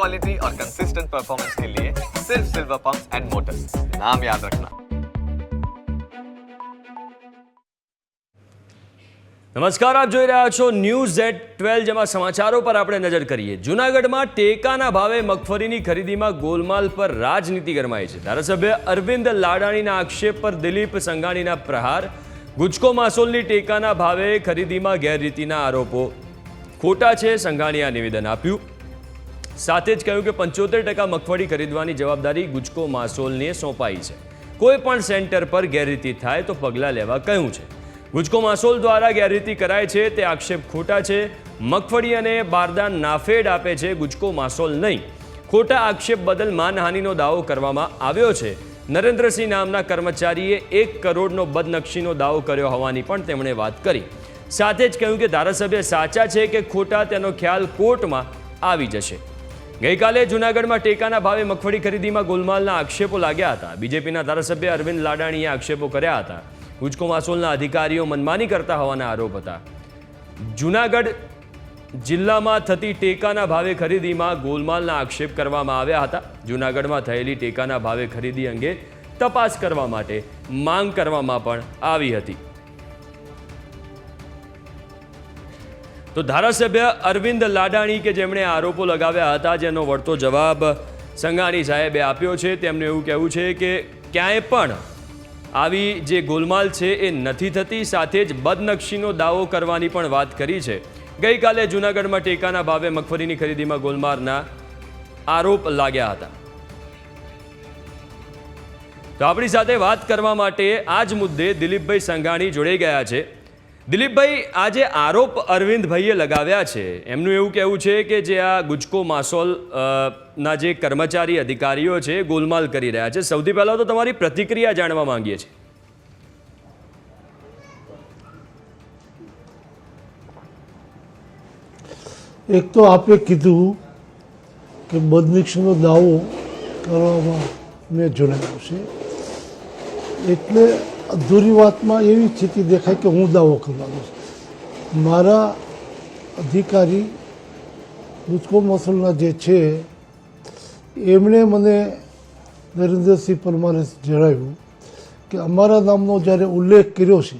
Quality और consistent performance के लिए सिर्फ सिल्वर पंप्स एंड मोटर्स नाम याद रखना નમસ્કાર આપ જોઈ રહ્યા છો ન્યૂઝ ઝેડ ટ્વેલ્વ જેમાં સમાચારો પર આપણે નજર કરીએ જૂનાગઢમાં ટેકાના ભાવે મગફળીની ખરીદીમાં ગોલમાલ પર રાજનીતિ ગરમાઈ છે ધારાસભ્ય અરવિંદ લાડાણીના આક્ષેપ પર દિલીપ સંઘાણીના પ્રહાર ગુજકો માસોલની ટેકાના ભાવે ખરીદીમાં ગેરરીતિના આરોપો ખોટા છે સંઘાણીએ આ નિવેદન આપ્યું સાથે જ કહ્યું કે પંચોતેર ટકા મગફળી ખરીદવાની જવાબદારી ગુજકો માસોલને સોંપાઈ છે. કોઈ પણ સેન્ટર પર ગેરરીતિ થાય તો પગલાં લેવા કહ્યું છે. ગુજકો માસોલ દ્વારા ગેરરીતિ કરાય છે તે આક્ષેપ ખોટા છે. મગફળી અને બારદાન નાફેડ આપે છે, ગુજકો માસોલ નહીં. ખોટા આક્ષેપ બદલ માનહાનિનો દાવો કરવામાં આવ્યો છે. નરેન્દ્રસિંહ નામના કર્મચારીએ એક કરોડનો બદનક્ષીનો દાવો કર્યો હોવાની પણ તેમણે વાત કરી. સાથે જ કહ્યું કે ધારાસભ્ય સાચા છે કે ખોટા તેનો ખ્યાલ કોર્ટમાં આવી જશે. ગઈકાલે જૂનાગઢમાં ટેકાના ભાવે મગફળી ખરીદીમાં ગોલમાલના આક્ષેપો લાગ્યા હતા. બીજેપીના ધારાસભ્ય અરવિંદ લાડાણીએ આક્ષેપો કર્યા હતા. ગુજકો માસોલના અધિકારીઓ મનમાની કરતા હોવાના આરોપ હતા. જૂનાગઢ જિલ્લામાં થતી ટેકાના ભાવે ખરીદીમાં ગોલમાલના આક્ષેપ કરવામાં આવ્યા હતા. જૂનાગઢમાં થયેલી ટેકાના ભાવે ખરીદી અંગે તપાસ કરવા માટે માંગ કરવામાં પણ આવી હતી. તો ધારાસભ્ય અરવિંદ લાડાણી કે જેમણે આરોપો લગાવ્યા હતા, જેનો વળતો જવાબ સંઘાણી સાહેબે આપ્યો છે. તેમનું એવું કહેવું છે કે ક્યાંય પણ આવી જે ગોલમાલ છે એ નથી થતી, સાથે જ બદનક્ષીનો દાવો કરવાની પણ વાત કરી છે. ગઈકાલે જૂનાગઢમાં ટેકાના ભાવે મગફળીની ખરીદીમાં ગોલમાલના આરોપ લાગ્યા હતા. તો આપણી સાથે વાત કરવા માટે આ જ મુદ્દે દિલીપભાઈ સંઘાણી જોડાઈ ગયા છે. દિલીપભાઈ આ જે આરોપ અરવિંદભાઈએ લગાવ્યા છે. એમનું એવું કહેવું છે કે જે આ ગુજકો માસોલ ના જે કર્મચારી અધિકારીઓ છે, ગોલમાલ કરી રહ્યા છે. સૌથી પહેલાં તો તમારી પ્રતિક્રિયા જાણવા માંગીએ છીએ. એક તો આપે કીધું કે બદનિક્ષનો દાવો કરવામાં મેં જોડાયો છે. એટલે અધૂરી વાતમાં એવી સ્થિતિ દેખાય કે હું દાવો કરવાનો છું. મારા અધિકારી ગુજકો મસલના જે છે, એમણે મને નરેન્દ્રસિંહ પરમારે જણાવ્યું કે અમારા નામનો જ્યારે ઉલ્લેખ કર્યો છે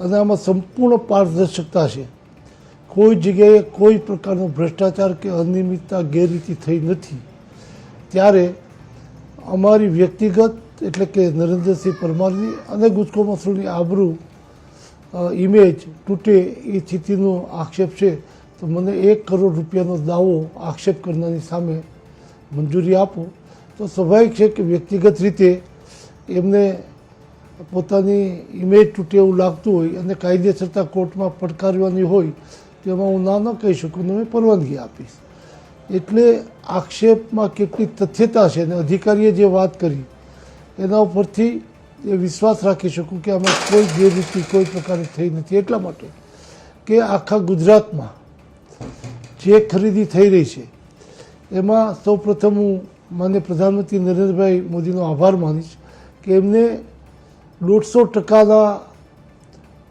અને આમાં સંપૂર્ણ પારદર્શકતા છે, કોઈ જગ્યાએ કોઈ પ્રકારનો ભ્રષ્ટાચાર કે અનિયમિતતા ગેરરીતિ થઈ નથી, ત્યારે અમારી વ્યક્તિગત એટલે કે નરેન્દ્રસિંહ પરમારની અને ગુજકો મસરૂની આબરૂ ઇમેજ તૂટે એ સ્થિતિનો આક્ષેપ છે. તો મને એક કરોડ રૂપિયાનો દાવો આક્ષેપ કરનારની સામે મંજૂરી આપો. તો સ્વાભાવિક છે કે વ્યક્તિગત રીતે એમને પોતાની ઇમેજ તૂટે એવું લાગતું હોય અને કાયદેસરતા કોર્ટમાં પડકારવાની હોય, તેમાં હું ના ન કહી શકું ને મેં પરવાનગી આપીશ. એટલે આક્ષેપમાં કેટલી તથ્યતા છે અને અધિકારીએ જે વાત કરી એના ઉપરથી એ વિશ્વાસ રાખી શકું કે આમાં કોઈ ગેરરીતિ કોઈ પ્રકારની થઈ નથી. એટલા માટે કે આખા ગુજરાતમાં જે ખરીદી થઈ રહી છે, એમાં સૌપ્રથમ હું માન્ય પ્રધાનમંત્રી નરેન્દ્રભાઈ મોદીનો આભાર માનીશ કે એમને દોઢસો ટકાના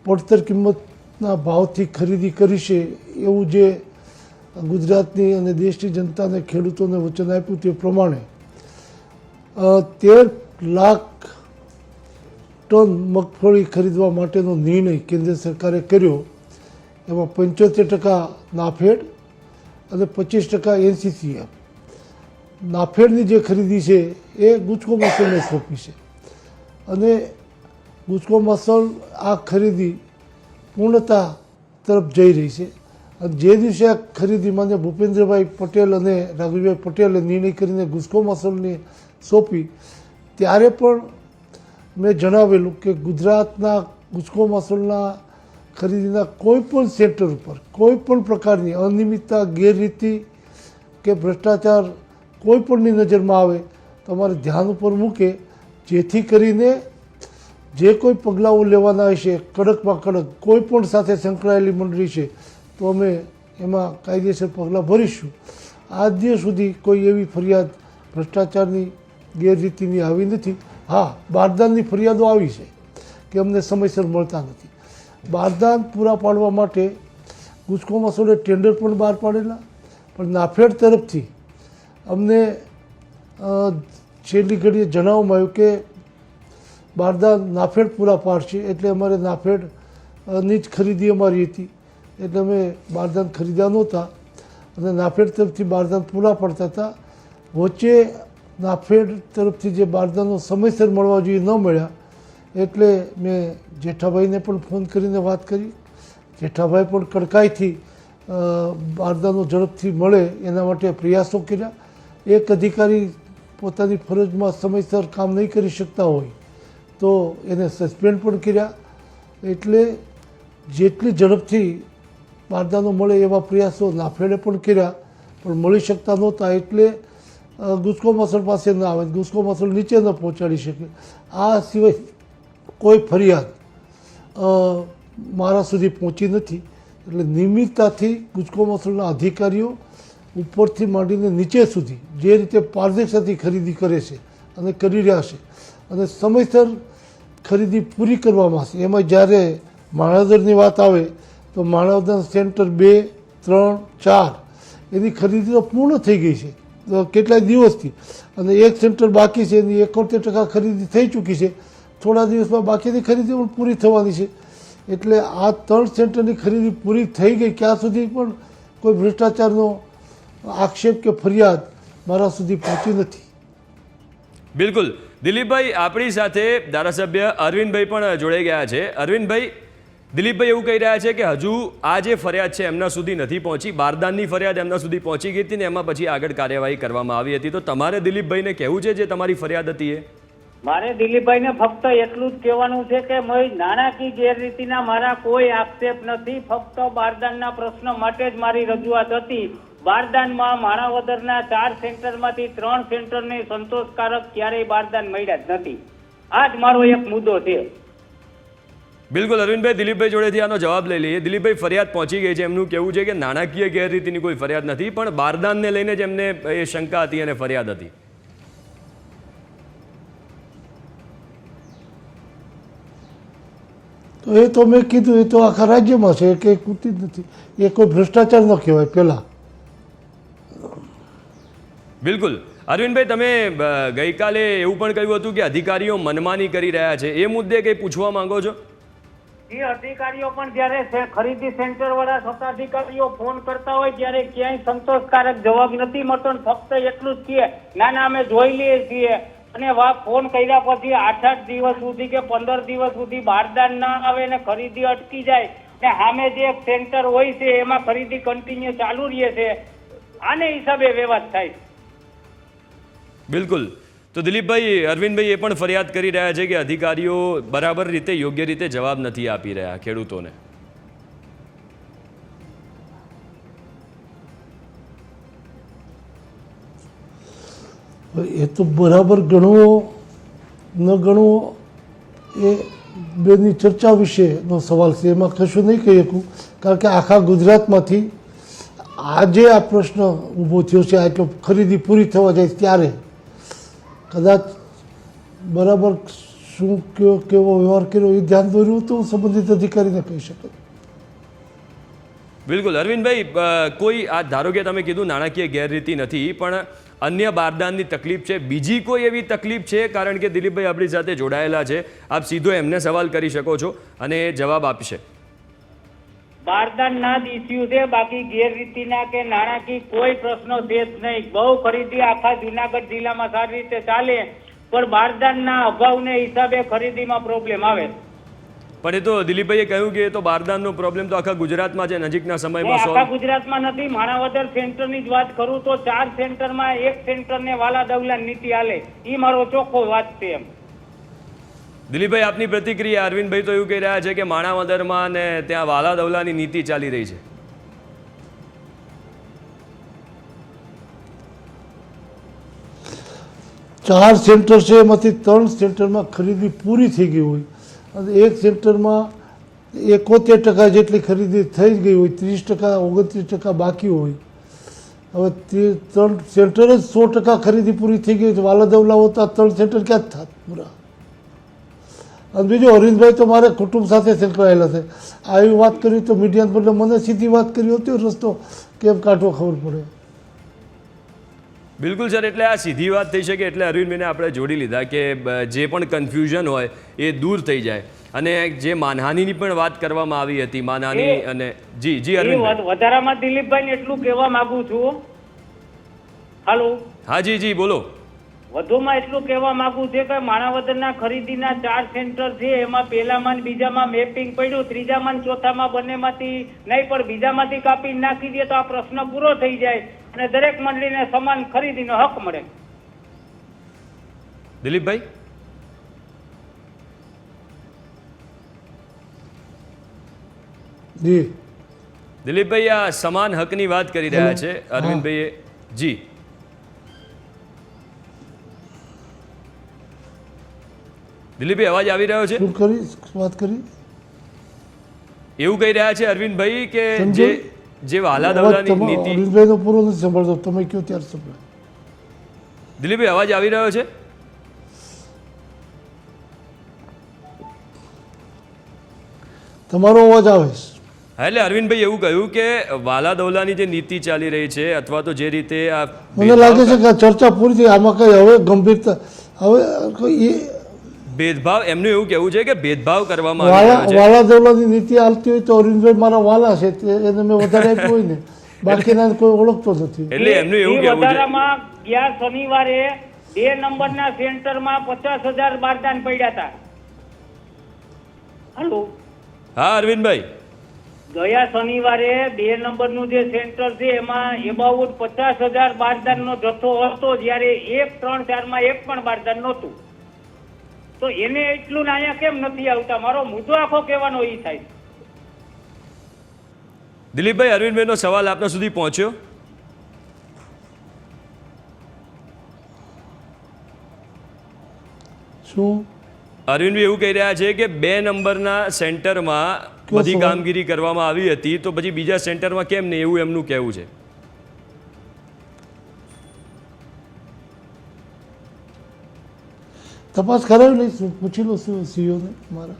પડતર કિંમતના ભાવથી ખરીદી કરી છે. એવું જે ગુજરાતની અને દેશની જનતાને ખેડૂતોને વચન આપ્યું તે પ્રમાણે તેર લાખ ટન મગફળી ખરીદવા માટેનો નિર્ણય કેન્દ્ર સરકારે કર્યો. એમાં પંચોતેર ટકા નાફેડ અને પચીસ ટકા એનસીસીએફ. નાફેડની જે ખરીદી છે એ ગુજકો મસલને સોંપી છે. અને ગુજકો મસલ આ ખરીદી પૂર્ણતા તરફ જઈ રહી છે. અને જે દિવસે આ ખરીદી માન્ય ભૂપેન્દ્રભાઈ પટેલ અને રાઘુભાઈ પટેલે નિર્ણય કરીને ગુજકો મસલને સોંપી ત્યારે પણ મેં જણાવેલું કે ગુજરાતના ગુજકો મસલના ખરીદીના કોઈ પણ સેક્ટર ઉપર, કોઈ પણ પ્રકારની અનિયમિતતા, ગેરરીતિ કે ભ્રષ્ટાચાર કોઈ પણની નજરમાં આવે, તમારે ધ્યાન ઉપર મૂકે, જેથી કરીને જે કોઈ પગલાઓ લેવાના હશે, કડકમાં કડક, કોઈ પણ સાથે સંકળાયેલી મંડળી છે, તો અમે એમાં કાયદેસર પગલાં ભરીશું. આજ દિવસ સુધી કોઈ એવી ફરિયાદ, ભ્રષ્ટાચારની ગેરરીતિની આવી નથી. હા, બારદાનની ફરિયાદો આવી છે કે અમને સમયસર મળતા નથી. બારદાન પૂરા પાડવા માટે ગુસ્કો મસોલે ટેન્ડર પણ બહાર પાડેલા, પણ નાફેડ તરફથી અમને છેલ્લી ઘડીએ જણાવવામાં આવ્યું કે બારદાન નાફેડ પૂરા પાડશે એટલે અમારે નાફેડની જ ખરીદી અમારી હતી. એટલે અમે બારદાન ખરીદ્યા નહોતા અને નાફેડ તરફથી બારદાન પૂરા પાડતા હતા. વચ્ચે નાફેડ તરફથી જે બારદાનો સમયસર મળવા જોઈએ ન મળ્યા, એટલે મેં જેઠાભાઈને પણ ફોન કરીને વાત કરી. જેઠાભાઈ પણ કડકાઈથી બારદાનો ઝડપથી મળે એના માટે પ્રયાસો કર્યા. એક અધિકારી પોતાની ફરજમાં સમયસર કામ નહીં કરી શકતા હોય તો એને સસ્પેન્ડ પણ કર્યા. એટલે જેટલી ઝડપથી બારદાનો મળે એવા પ્રયાસો નાફેડે પણ કર્યા, પણ મળી શકતા નહોતા એટલે ગુસ્કો મસલ પાસે ન આવે, ગુસ્કો મસલ નીચે ન પહોંચાડી શકે. આ સિવાય કોઈ ફરિયાદ મારા સુધી પહોંચી નથી. એટલે નિયમિતતાથી ગુજકો મસલના અધિકારીઓ ઉપરથી માંડીને નીચે સુધી જે રીતે પારદર્શકતાથી ખરીદી કરે છે અને કરી રહ્યા છે અને સમયસર ખરીદી પૂરી કરવામાં આવશે. એમાં જ્યારે માણાવદરની વાત આવે, તો માણાવદર સેન્ટર બે, ત્રણ, ચાર એની ખરીદી તો પૂર્ણ થઈ ગઈ છે. કેટલાય દિવસથી. અને એક સેન્ટર બાકી છે એની એકોતેર ટકા ખરીદી થઈ ચૂકી છે. થોડા દિવસમાં બાકીની ખરીદી પણ પૂરી થવાની છે. એટલે આ ત્રણ સેન્ટરની ખરીદી પૂરી થઈ ગઈ ક્યાં સુધી પણ કોઈ ભ્રષ્ટાચારનો આક્ષેપ કે ફરિયાદ મારા સુધી પહોંચી નથી. બિલકુલ. દિલીપભાઈ આપણી સાથે ધારાસભ્ય અરવિંદભાઈ પણ જોડાઈ ગયા છે. અરવિંદભાઈ દિલીપભાઈ એવું કહી રહ્યા છે કે હજુ આ જે ફરિયાદ છે એમના સુધી નથી પહોંચી, બારદાનની ફરિયાદ એમના સુધી પહોંચી ગઈ હતી ને એમાં પછી આગળ કાર્યવાહી કરવામાં આવી હતી. તો તમારે દિલીપભાઈને કહેવું છે જે તમારી ફરિયાદ હતી એ? મારે દિલીપભાઈને ફક્ત એટલું જ કહેવાનું છે કે નાણાકીય ગેરરીતિના મારા કોઈ આક્ષેપ નથી. ફક્ત બારદાનના પ્રશ્ન માટે જ મારી રજૂઆત હતી. બારદાનમાં માણાવદરના ચાર સેન્ટરમાંથી ત્રણ સેન્ટરને સંતોષકારક ક્યારેય બારદાન મળ્યા જ નથી. આ જ મારો એક મુદ્દો છે. બિલકુલ અરવિંદભાઈ દિલીપભાઈ જોડેથી આનો જવાબ લઈ લઈએ. દિલીપભાઈ ફરિયાદ પહોંચી ગઈ છે. એમનું કહેવું છે કે નાણાકીય ગેરરીતિની કોઈ ફરિયાદ નથી પણ બારદાનને લઈને જ એમને એ શંકા હતી અને ફરિયાદ હતી. તો એ તો મેં કીધું એ તો આખા રાજ્યમાં છે કે કૃતિ નથી. એ કોઈ ભ્રષ્ટાચાર ન કહેવાય પહેલાં. બિલકુલ. અરવિંદભાઈ તમે ગઈકાલે એવું પણ કહ્યું હતું કે અધિકારીઓ મનમાની કરી રહ્યા છે. એ મુદ્દે કંઈ પૂછવા માંગો છો? એ અધિકારીઓ પણ જ્યારે ખરીદી સેન્ટર વાળા સત્તાધિકારીઓ ફોન કરતા હોય ત્યારે ક્યાંય સંતોષકારક જવાબ નથી મળતો ફક્ત એટલું જ કહે ના ના, અમે જોઈ લઈએ છીએ. અને વા ફોન કર્યા પછી આઠ આઠ દિવસ સુધી કે પંદર દિવસ સુધી બારદાન ના આવે ને ખરીદી અટકી જાય ને સામે જે સેન્ટર હોય છે એમાં ખરીદી કન્ટિન્યુ ચાલુ રહે છે. આને હિસાબે વ્યવહાર થાય. બિલકુલ. તો દિલીપભાઈ, અરવિંદભાઈ એ પણ ફરિયાદ કરી રહ્યા છે કે અધિકારીઓ બરાબર રીતે, યોગ્ય રીતે જવાબ નથી આપી રહ્યા ખેડૂતોને. એ તો બરાબર ગણવો ન ગણવો એ બેની ચર્ચા વિશેનો સવાલ છે. એમાં કશું નહીં કહી શકું, કારણ કે આખા ગુજરાતમાંથી આજે આ પ્રશ્ન ઊભો થયો છે, આ એટલો ખરીદી પૂરી થવા જાય ત્યારે. કદાચ બરાબર શું કયો, કેવો વ્યવહાર કર્યો એ ધ્યાન દોર્યું તો સંબંધિત અધિકારીને કહી શકે. બિલકુલ. અરવિંદભાઈ કોઈ, આ ધારો કે તમે કીધું નાણાકીય ગેરરીતિ નથી, પણ અન્ય બારદાનની તકલીફ છે. બીજી કોઈ એવી તકલીફ છે? કારણ કે દિલીપભાઈ આપણી સાથે જોડાયેલા છે. આપ સીધો એમને સવાલ કરી શકો છો અને જવાબ આપશે. બારદાન ના જ ઇસ્યુ છે બાકી ગેરરીતિના કે નાણાકીય કોઈ પ્રશ્નો છે જ નહીં. બહુ ખરીદી આખા જુનાગઢ જિલ્લામાં સારી રીતે ચાલે પણ બારદાનના અભાવને હિસાબે ખરીદીમાં પ્રોબ્લેમ આવે. પણ એ તો દિલીપભાઈએ કહ્યું કે એ તો બારદાનનો પ્રોબ્લેમ તો આખા ગુજરાતમાં છે નજીકના સમયમાં આખા ગુજરાતમાં નથી. માણાવદર સેન્ટરની જ વાત કરું તો ચાર સેન્ટરમાં એક સેન્ટરને વાલા દવલા નીતિ આલે ઈ મારો ચોખ્ખો વાત છે એમ. દિલીપભાઈ, આપની પ્રતિક્રિયા. અરવિંદભાઈ તો એવું કહી રહ્યા છે કે માણાવદરમાં ને ત્યાં વાલા દવલાની નીતિ ચાલી રહી છે. ચાર સેન્ટર છે, એમાંથી ત્રણ સેન્ટરમાં ખરીદી પૂરી થઈ ગઈ હોય. અને એક સેન્ટરમાં એકોતેર ટકા જેટલી ખરીદી થઈ ગઈ હોય, ત્રીસ ટકા, ઓગણત્રીસ ટકા બાકી હોય. હવે ત્રણ સેન્ટર જ સો ટકા ખરીદી પૂરી થઈ ગઈ તો વાલાદવલા હોતા ત્રણ સેન્ટર ક્યાં થાત? પૂરા અને બીજું અરવિંદભાઈ તો મારે કુટુંબ સાથે સંકળાયેલા છે. આવી વાત કરી તો મીડિયા બદલે મને સીધી વાત કરી હતી રસ્તો કેમ કાઢવો ખબર પડે? બિલકુલ સર એટલે આ સીધી વાત થઈ શકે એટલે અરવિંદભાઈને આપણે જોડી લીધા કે જે પણ કન્ફ્યુઝન હોય એ દૂર થઈ જાય. અને જે માનહાનિની પણ વાત કરવામાં આવી હતી માનહાની અને જી જી અરવિંદ વધારામાં દિલીપભાઈને એટલું કહેવા માંગુ છું. હાલો. હા જી જી બોલો. વધુમાં એટલું કહેવા માંગુ છે કે માણાવદરના ખરીદીના ચાર સેન્ટર છે એમાં પહેલામાં બીજામાં મેપિંગ પડ્યું ત્રીજામાં માં ચોથામાં બંનેમાંથી નહીં પણ બીજામાંથી કાપી નાખી દે તો આ પ્રશ્ન પૂરો થઈ જાય અને દરેક મંડળીને સમાન ખરીદીનો હક મળે. દિલીપભાઈ? જી. દિલીપભાઈ આ સમાન હકની વાત કરી રહ્યા છે અરવિંદભાઈએ. જી. દિલીપભાઈ અવાજ આવી રહ્યો છે? કરી? વાત કરી? એવું કહી રહ્યા છે અરવિંદભાઈ કે જે જે વાલા દવલાની તમારો નીતિ અરવિંદભાઈનો પૂરો નથી સંભળતો. તમે કયો ત્યાર સંભળાય દિલીપભાઈ અવાજ આવી રહ્યો છે? તમારો અવાજ આવે છે. એટલે અરવિંદભાઈ એવું કહ્યું કે વાલા દવલાની જે નીતિ ચાલી રહી છે અથવા તો જે રીતે આ મને લાગે છે કે ચર્ચા પૂરી થઈ. આમાં કઈ હવે ગંભીરતા હવે કોઈ એ ભેદભાવ એમનું એવું કહેવું છે કે ભેદભાવ કરવામાં વાલા વાલા દવલાની નીતિ હાલતી હોય તો અરવિંદભાઈ મારા વાલા છે એને મેં વધારે આપ્યું હોય ને બાકીના કોઈ ઓળખતો નથી. એટલે એમનું એવું કહેવું છે. વધારામાં ગયા શનિવારે બે નંબરના સેન્ટરમાં પચાસ હજાર બારદાન પડ્યા હતા. હાલો. હા અરવિંદભાઈ. ગયા શનિવારે બે નંબરનું જે સેન્ટર છે એમાં એબાઉટ પચાસ હજાર બારદાનનો જથ્થો હતો જ્યારે એક ત્રણ ચારમાં એક પણ બારદાન નહોતું. તો એને એટલું ને અહીંયા કેમ નથી આવતા? મારો મુદ્દો આખો કહેવાનો એ થાય. દિલીપભાઈ અરવિંદભાઈનો સવાલ આપના સુધી પહોંચ્યો. શું? અરવિંદભાઈ એવું કહી રહ્યા છે કે બે નંબરના સેન્ટરમાં બધી કામગીરી કરવામાં આવી હતી તો પછી બીજા સેન્ટરમાં કેમ નહીં? એવું એમનું કહેવું છે. તપાસ કરાવી લઈશું પૂછી લો શું સીઓને મારા.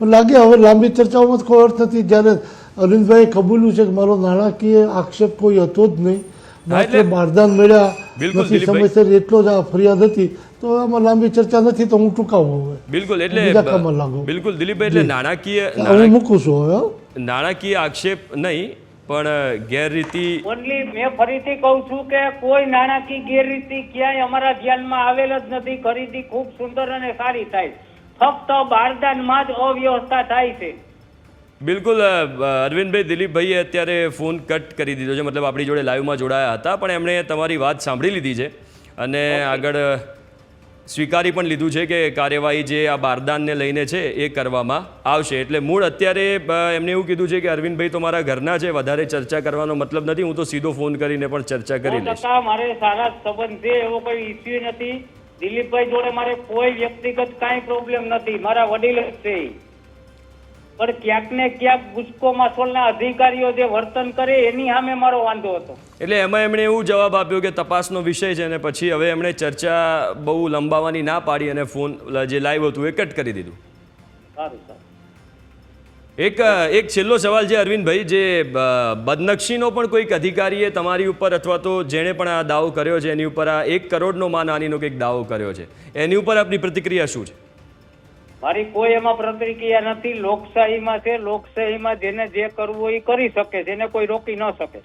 પણ લાગે હવે લાંબી ચર્ચાઓમાં કોઈ અર્થ નથી જ્યારે અરવિંદભાઈએ કબૂલ્યું છે કે મારો નાણાકીય આક્ષેપ કોઈ હતો જ નહીં. માત્ર બારદાન મળ્યા નથી. સમયસર એટલો જ આ ફરિયાદ હતી. તો આમાં લાંબી ચર્ચા નથી તો હું ટૂંકાવું હવે. બિલકુલ એટલે બીજા કામમાં લાગો. બિલકુલ દિલીપભાઈ એટલે નાણાકીય હું મૂકું છું હવે નાણાકીય આક્ષેપ નહીં પણ ગેરરીતિ ઓનલી મેં ફરીથી કહું છું કે કોઈ નાણાકીય ગેરરીતિ ક્યાંય અમારા ધ્યાનમાં આવેલ જ નથી. ખરીદી ખૂબ સુંદર અને સારી થાય. ફક્ત બારદાનમાં જ અવ્યવસ્થા થાય છે. બિલકુલ અરવિંદભાઈ દિલીપભાઈએ અત્યારે ફોન કટ કરી દીધો છે. મતલબ આપણી જોડે લાઈવમાં જોડાયા હતા પણ એમણે તમારી વાત સાંભળી લીધી છે. અને આગળ સ્વીકારી પણ લીધું છે કે કાર્યવાહી જે આ બારદાનને લઈને છે એ કરવામાં આવશે. એટલે મૂળ અત્યારે એમને એવું કીધું છે કે અરવિંદભાઈ તો મારા ઘરના છે વધારે ચર્ચા કરવાનો મતલબ નથી હું તો સીધો ફોન કરીને પણ ચર્ચા કરી લઈશ. મારે સારા સંબંધ છે એવો કોઈ ઇસ્યુ નથી. દિલીપભાઈ જોડે મારે કોઈ વ્યક્તિગત કાંઈ પ્રોબ્લેમ નથી. મારા વડીલ છે. પણ ક્યાંક ને ક્યાંક ગુસ્કો માસોલના અધિકારીઓ જે વર્તન કરે એની સામે મારો વાંધો હતો. એટલે એમાં એમણે એવું જવાબ આપ્યો કે તપાસનો વિષય છે અને પછી હવે એમણે ચર્ચા બહુ લંબાવવાની ના પાડી અને ફોન જે લાઈવ હતું એ કટ કરી દીધું. સારું સારું. એક એક છેલ્લો સવાલ છે અરવિંદભાઈ જે બદનક્ષીનો પણ કોઈક અધિકારીએ તમારી ઉપર અથવા તો જેણે પણ આ દાવો કર્યો છે એની ઉપર આ એક કરોડનો માનહાનિનો કંઈક દાવો કર્યો છે. એની ઉપર આપની પ્રતિક્રિયા શું છે? મારી કોઈ એમાં પ્રતિક્રિયા નથી. લોકશાહીમાં છે લોકશાહીમાં જેને જે કરવું એ કરી શકે છે એને કોઈ રોકી ન શકે.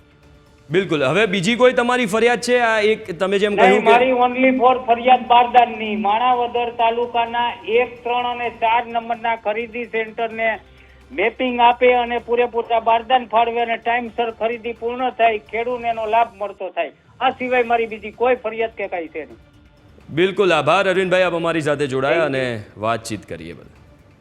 બિલકુલ. હવે બીજી કોઈ તમારી ફરિયાદ છે? આ એક તમે જેમ કહ્યું મારી ઓનલી ફોર ફરિયાદ બારદાનની. માણાવદર તાલુકાના એક ત્રણ અને ચાર નંબરના ખરીદી સેન્ટરને મેપિંગ આપે અને પૂરેપૂરા બારદાન ફાળવે અને ટાઈમસર ખરીદી પૂર્ણ થાય ખેડૂતને એનો લાભ મળતો થાય. આ સિવાય મારી બીજી કોઈ ફરિયાદ કે કાંઈ છે નહીં. બિલકુલ આભાર અરવિંદભાઈ આપ અમારી સાથે જોડાયા અને વાતચીત કરીએ બધા